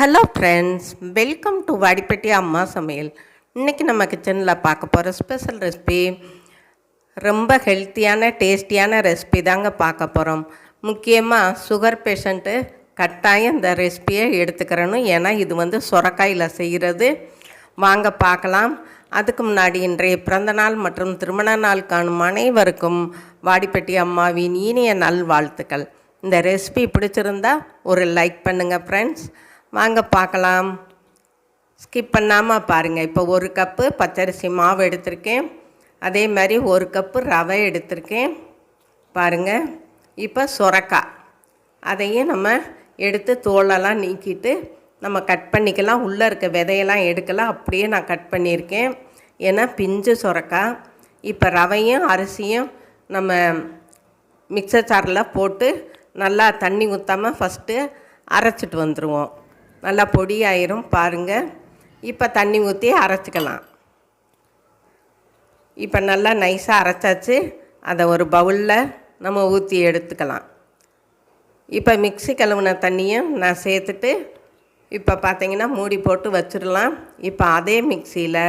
Hello friends welcome to Vadipatti அம்மா சமையல் இன்றைக்கி நம்ம கிச்சனில் பார்க்க போகிற ஸ்பெஷல் ரெசிபி ரொம்ப ஹெல்த்தியான டேஸ்டியான ரெசிபி தாங்க பார்க்க போகிறோம் முக்கியமாக சுகர் பேஷண்ட்டு கட்டாயம் இந்த ரெசிபியை எடுத்துக்கிறணும். ஏன்னா இது வந்து சுரக்காயில் செய்கிறது வாங்க பார்க்கலாம். அதுக்கு முன்னாடி இன்றைய பிறந்தநாள் மற்றும் திருமண நாள் காணும் அனைவருக்கும் வாடிப்பட்டி அம்மாவின் இனிய நல்வாழ்த்துக்கள். இந்த ரெசிபி பிடிச்சிருந்தா ஒரு லைக் பண்ணுங்கள் ஃப்ரெண்ட்ஸ் வாங்க பார்க்கலாம். ஸ்கிப் பண்ணாமல் பாருங்கள் இப்போ ஒரு கப்பு பச்சரிசி மாவு எடுத்திருக்கேன். அதே மாதிரி ஒரு கப்பு ரவை எடுத்திருக்கேன். பாருங்கள் இப்போ சுரக்காய் அதையும் நம்ம எடுத்து தோலெல்லாம் நீக்கிட்டு நம்ம கட் பண்ணிக்கலாம். உள்ளே இருக்க விதையெல்லாம் எடுக்கலாம். அப்படியே நான் கட் பண்ணியிருக்கேன். ஏன்னா பிஞ்சு சுரக்காய் இப்போ ரவையும் அரிசியும் நம்ம மிக்சர் சாரில் போட்டு நல்லா தண்ணி ஊற்றாமல் ஃபஸ்ட்டு அரைச்சிட்டு வந்துடுவோம் நல்லா பொடியாயிரும் பாருங்கள் இப்போ தண்ணி ஊற்றி அரைச்சிக்கலாம். இப்போ நல்லா நைஸாக அரைச்சாச்சு. அதை ஒரு பவுலில் நம்ம ஊற்றி எடுத்துக்கலாம். இப்போ மிக்ஸி கழுவுன தண்ணியும் நான் சேர்த்துட்டு இப்போ பார்த்தீங்கன்னா மூடி போட்டு வச்சிடலாம். இப்போ அதே மிக்சியில்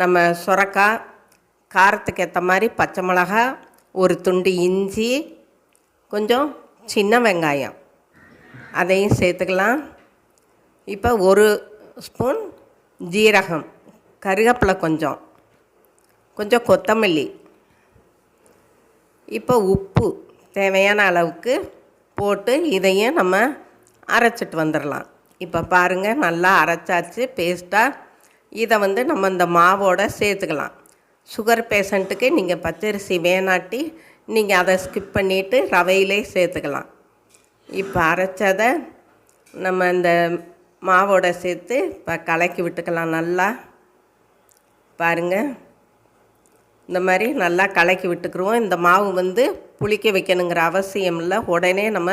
நம்ம சுரக்காய் காரத்துக்கு ஏற்ற மாதிரி பச்சை மிளகா ஒரு துண்டு இஞ்சி கொஞ்சம் சின்ன வெங்காயம். அதையும் சேர்த்துக்கலாம். இப்போ ஒரு ஸ்பூன் ஜீரகம் கருவேப்பிலை கொஞ்சம் கொஞ்சம் கொத்தமல்லி. இப்போ உப்பு தேவையான அளவுக்கு போட்டு இதையும் நம்ம அரைச்சிட்டு வந்துடலாம். இப்போ பாருங்கள் நல்லா அரைச்சாச்சு பேஸ்ட்டாக இதை வந்து நம்ம இந்த மாவோட சேர்த்துக்கலாம். சுகர் பேஷண்ட்டுக்கு நீங்கள் பச்சரிசி வேணாட்டி நீங்கள் அதை ஸ்கிப் பண்ணிவிட்டு ரவையிலே சேர்த்துக்கலாம். இப்போ அரைச்சதை நம்ம இந்த மாவோட சேர்த்து இப்போ கலக்கி விட்டுக்கலாம் நல்லா. பாருங்கள் இந்த மாதிரி நல்லா கலக்கி விட்டுக்குருவோம். இந்த மாவு வந்து புளிக்க வைக்கணுங்கிற அவசியம் இல்லை. உடனே நம்ம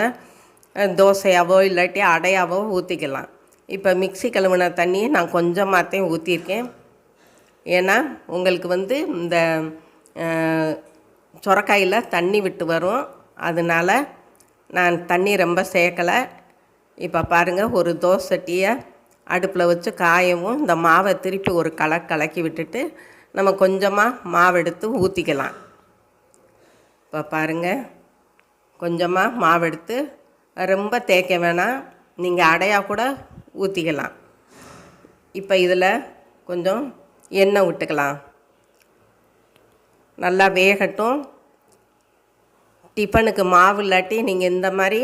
தோசையாவோ இல்லாட்டி அடையாவோ ஊற்றிக்கலாம் இப்போ மிக்ஸி கழுவுன தண்ணியை நான் கொஞ்சமாகத்தையும் ஊற்றிருக்கேன் ஏன்னா உங்களுக்கு வந்து இந்த அஹ், சொரக்காயில் தண்ணி விட்டு வரும். அதனால நான் தண்ணி ரொம்ப சேர்க்கலை. இப்போ பாருங்கள் ஒரு தோசை சட்டியை அடுப்பில் வச்சு காயவும் இந்த மாவை திருப்பி ஒரு கல கலக்கி விட்டுட்டு நம்ம கொஞ்சமாக மாவு எடுத்து ஊற்றிக்கலாம் இப்போ பாருங்கள் கொஞ்சமாக மாவு எடுத்து ரொம்ப தேய்க்க வேணாம். நீங்கள் அடையாக கூட ஊற்றிக்கலாம் இப்போ இதில் கொஞ்சம் எண்ணெய் விட்டுக்கலாம். நல்லா வேகட்டும். டிஃபனுக்கு மாவு இல்லாட்டி நீங்கள் இந்த மாதிரி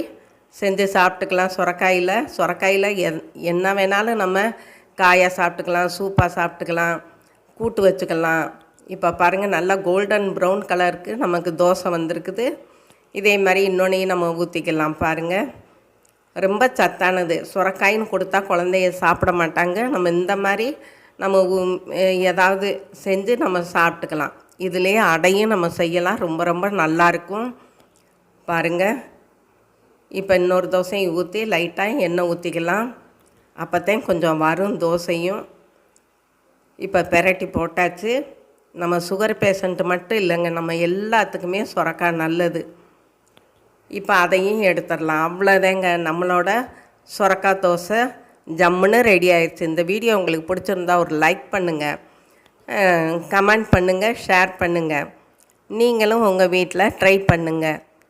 செஞ்சு சாப்பிட்டுக்கலாம். சுரக்காயில் சுரக்காயில் என் என்ன வேணாலும் நம்ம காயாக சாப்பிட்டுக்கலாம் சூப்பாக சாப்பிட்டுக்கலாம் கூட்டு வச்சுக்கலாம். இப்போ பாருங்கள் நல்லா கோல்டன் ப்ரௌன் கலருக்கு நமக்கு தோசை வந்திருக்குது. இதே மாதிரி இன்னொன்னையும் நம்ம ஊற்றிக்கலாம் பாருங்கள் ரொம்ப சத்தானது. சுரக்காயின்னு கொடுத்தா குழந்தைய சாப்பிட மாட்டாங்க. நம்ம இந்த மாதிரி நம்ம ஏதாவது செஞ்சு நம்ம சாப்பிட்டுக்கலாம். இதுலேயே அடையும் நம்ம செய்யலாம். ரொம்ப ரொம்ப நல்லாயிருக்கும் பாருங்கள் இப்போ இன்னொரு தோசையும் ஊற்றி லைட்டாக எண்ணெய் ஊற்றிக்கலாம். அப்போத்தான் கொஞ்சம் வரும் தோசையும் இப்போ பெரட்டி போட்டாச்சு. நம்ம சுகர் பேஷண்ட்டு மட்டும் இல்லைங்க நம்ம எல்லாத்துக்குமே சுரக்காய் நல்லது. இப்போ அதையும் எடுத்துடலாம். அவ்வளோதாங்க நம்மளோட சுரக்காய் தோசை. ஜம்முன்னு ரெடி ஆயிடுச்சு. இந்த வீடியோ உங்களுக்கு பிடிச்சிருந்தா ஒரு லைக் பண்ணுங்கள் கமெண்ட் பண்ணுங்கள் ஷேர் பண்ணுங்கள் நீங்களும் உங்கள் வீட்டில் ட்ரை பண்ணுங்கள்